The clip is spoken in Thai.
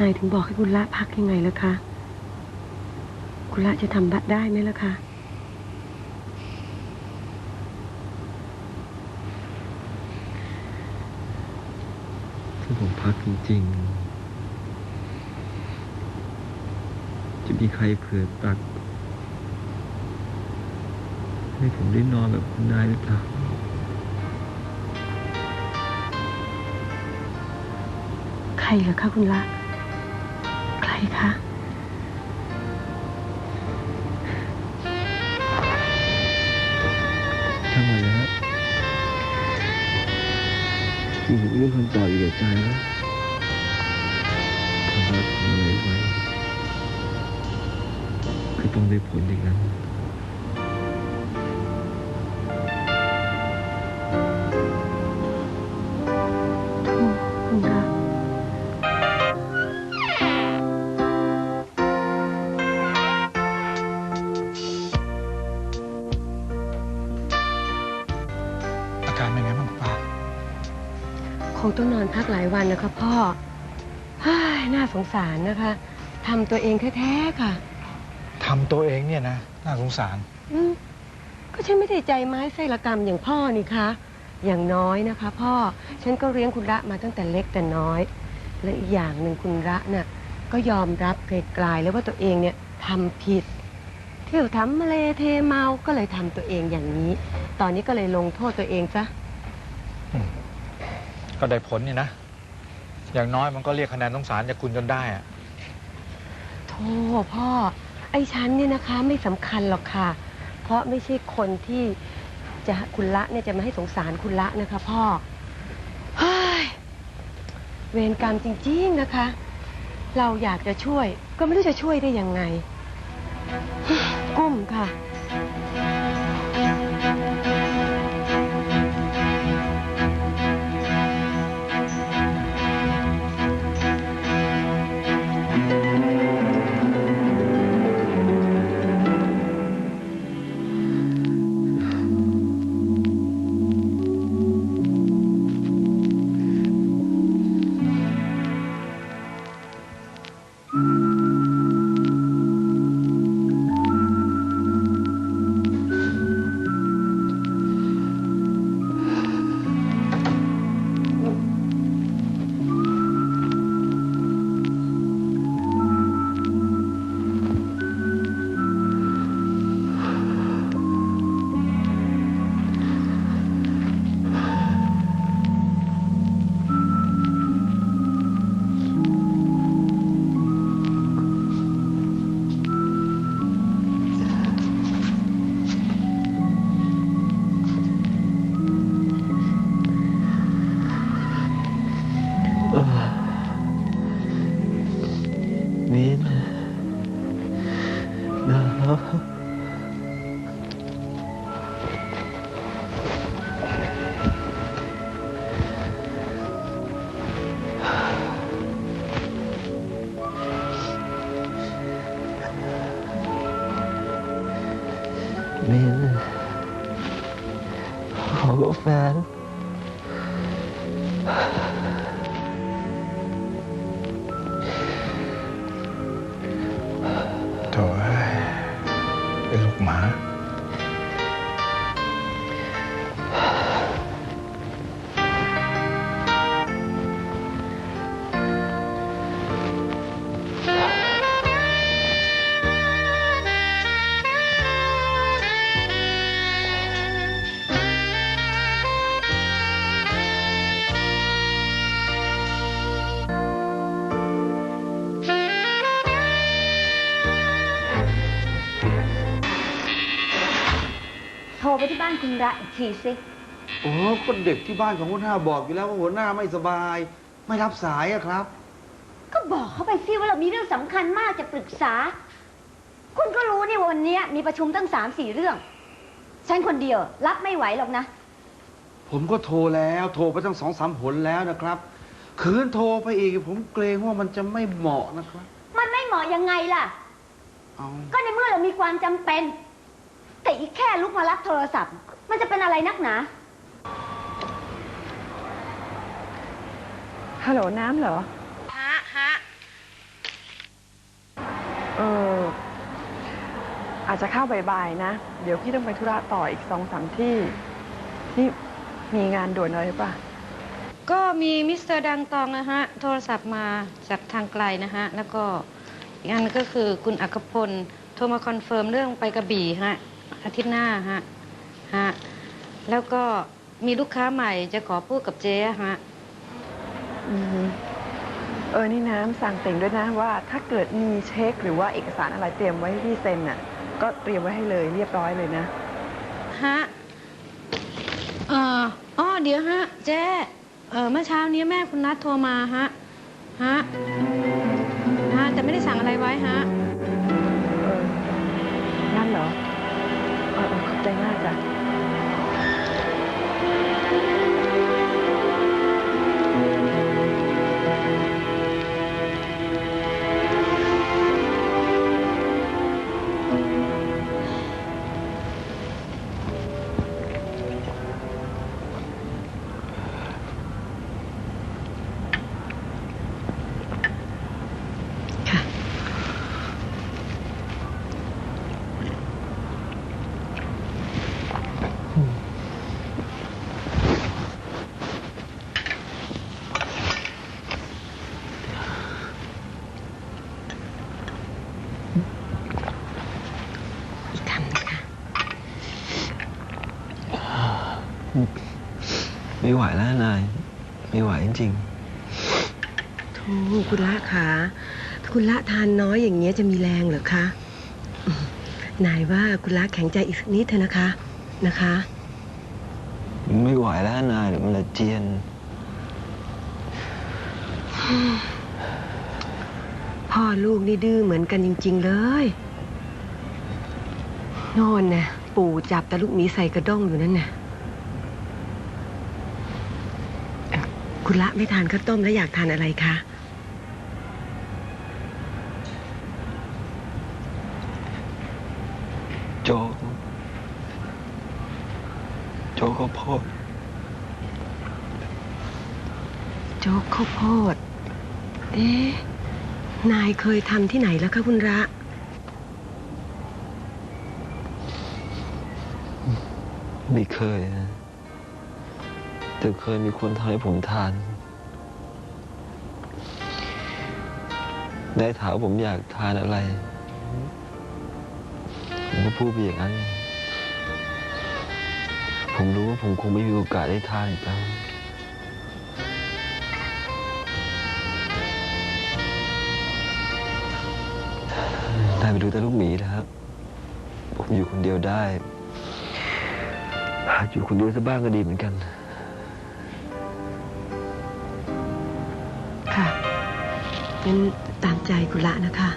นายถึงบอกให้คุณละพักยังไงล่ะคะ คุณละจะทำบัตรได้ไหมล่ะคะถ้าผมพักจริง ๆ จะมีใครเผื่อตัก ให้ผมได้นอนแบบคุณนายหรือเปล่าใครเหรอคะคุณละใครคะช่างมันเลยฮะจริงผมเรื่องคนต่ออยู่ในใจแล้วถ้าเราทำอะไรไว้ก็ต้องได้ผลอย่างนั้น การเป็นไงบ้างป้าคงต้องนอนพักหลายวันนะคะพ่อเฮ้ยน่าสงสารนะคะทำตัวเองแท้ๆค่ะทำตัวเองเนี่ยนะน่าสงสารอืมก็ฉันไม่ได้ใจไม้ไส้ละกรรมอย่างพ่อนี่คะ อย่างน้อยนะคะ พ่อฉันก็เลี้ยงคุณระมาตั้งแต่เล็กแต่น้อย และอีกอย่างหนึ่งคุณระน่ะก็ยอมรับไกลๆแล้วว่าตัวเองเนี่ยทำผิด เที่ยวทำมาเลเทเมาก็เลยทำตัวเองอย่างนี้ ตอนนี้ก็เลยลงโทษตัวเองซะก็ได้ผลนี่นะ อย่างน้อยมันก็เรียกคะแนนสงสารจากคุณจนได้อะโธ่พ่อ ไอ้ฉันเนี่ยนะคะ ไม่สำคัญหรอกค่ะ เพราะไม่ใช่คนที่จะคุณละเนี่ยจะมาให้สงสารคุณละนะคะ พ่อเฮ้ยเวรกรรมจริง ๆนะคะ เราอยากจะช่วย ก็ไม่รู้จะช่วยได้ยังไง กุ้มค่ะ มิ้นหนาวมิ้ ไโทรไปที่บ้านคุณระอีกทีสิโอ้คนเด็กที่บ้านของหัวหน้าบอกอยู่แล้วว่าหัวหน้าไม่สบาย ไม่รับสายอะครับ ก็บอกเขาไปสิว่าเรามีเรื่องสำคัญมากจะปรึกษา คุณก็รู้นี่ว่าวันนี้มีประชุมตั้งสามสี่เรื่อง ฉันคนเดียวรับไม่ไหวหรอกนะ ผมก็โทรแล้ว โทรไปตั้งสองสามหนแล้วนะครับ คืนโทรไปอีก ผมเกรงว่ามันจะไม่เหมาะนะครับ มันไม่เหมาะยังไงล่ะ เอาก็ในเมื่อเรามีความจำเป็น แต่อีกแค่ลุกมารับโทรศัพท์ มันจะเป็นอะไรนักหนา ฮัลโหลน้ำเหรอ ฮะฮะเออ อาจจะเข้าบ่ายๆนะ เดี๋ยวพี่ต้องไปธุระต่ออีกสองสามที่ นี่มีงานด่วนอะไรปะก็มีมิสเตอร์ดังตองนะฮะ โทรศัพท์มาจากทางไกลนะฮะ แล้วก็อีอันก็คือคุณอักขพล โทรมาคอนเฟิร์มเรื่องไปกระบี่ฮะ อาทิตย์หน้าฮะฮะแล้วก็มีลูกค้าใหม่จะขอพูดกับเจ๊ฮะอืมเออ นี่น้ำสั่งเต่งด้วยนะว่าถ้าเกิดมีเช็คหรือว่าเอกสารอะไรเตรียมไว้ให้พี่เซ็นน่ะ ก็เตรียมไว้ให้เลยเรียบร้อยเลยนะ ฮะเอ่ออ๋อเดี๋ยวฮะ เจ๊เออเมื่อเช้านี้แม่คุณนัทโทรมาฮะ ฮะ ฮะแต่ไม่ได้สั่งอะไรไว้ฮะ เออ นั่นเหรอเออเออ ขอบใจมากจ้ะค่ะ ไม่ไหวแล้วนาย ไม่ไหวจริงโธ่คุณละคะถ้าคุณละทานน้อยอย่างเงี้ยจะมีแรงเหรอคะอืมนายว่าคุณละแข็งใจอีกสักนิดเถอะนะคะนะคะๆไม่ไหวแล้วนายเดี๋ยวมันละเจียน พ่อลูกนี่ดื้อเหมือนกันจริง ๆ เลยโน่นนะปู่จับแต่ลูกหมีใส่กระด้งอยู่นั่นน่ะเอ่อ คุณละไม่ทานข้าวต้มแล้วอยากทานอะไรคะ โจ๊กโจ๊กข้าวโพด โจ๊กข้าวโพด เอ๊ะ นายเคยทำที่ไหนแล้วคะคุณระ ไม่เคยนะ แต่เคยมีคนทำให้ผมทาน ได้ถามผมอยากทานอะไร ผมก็พูดไปอย่างนั้น ผมรู้ว่าผมคงไม่มีโอกาสได้ทานอีกแล้วได้ไปดูแต่ลูกหมีนะครับ ผมอยู่คนเดียวได้ หากอยู่คนเดียวสักบ้างก็ดีเหมือนกัน งั้นตามใจกุละนะคะ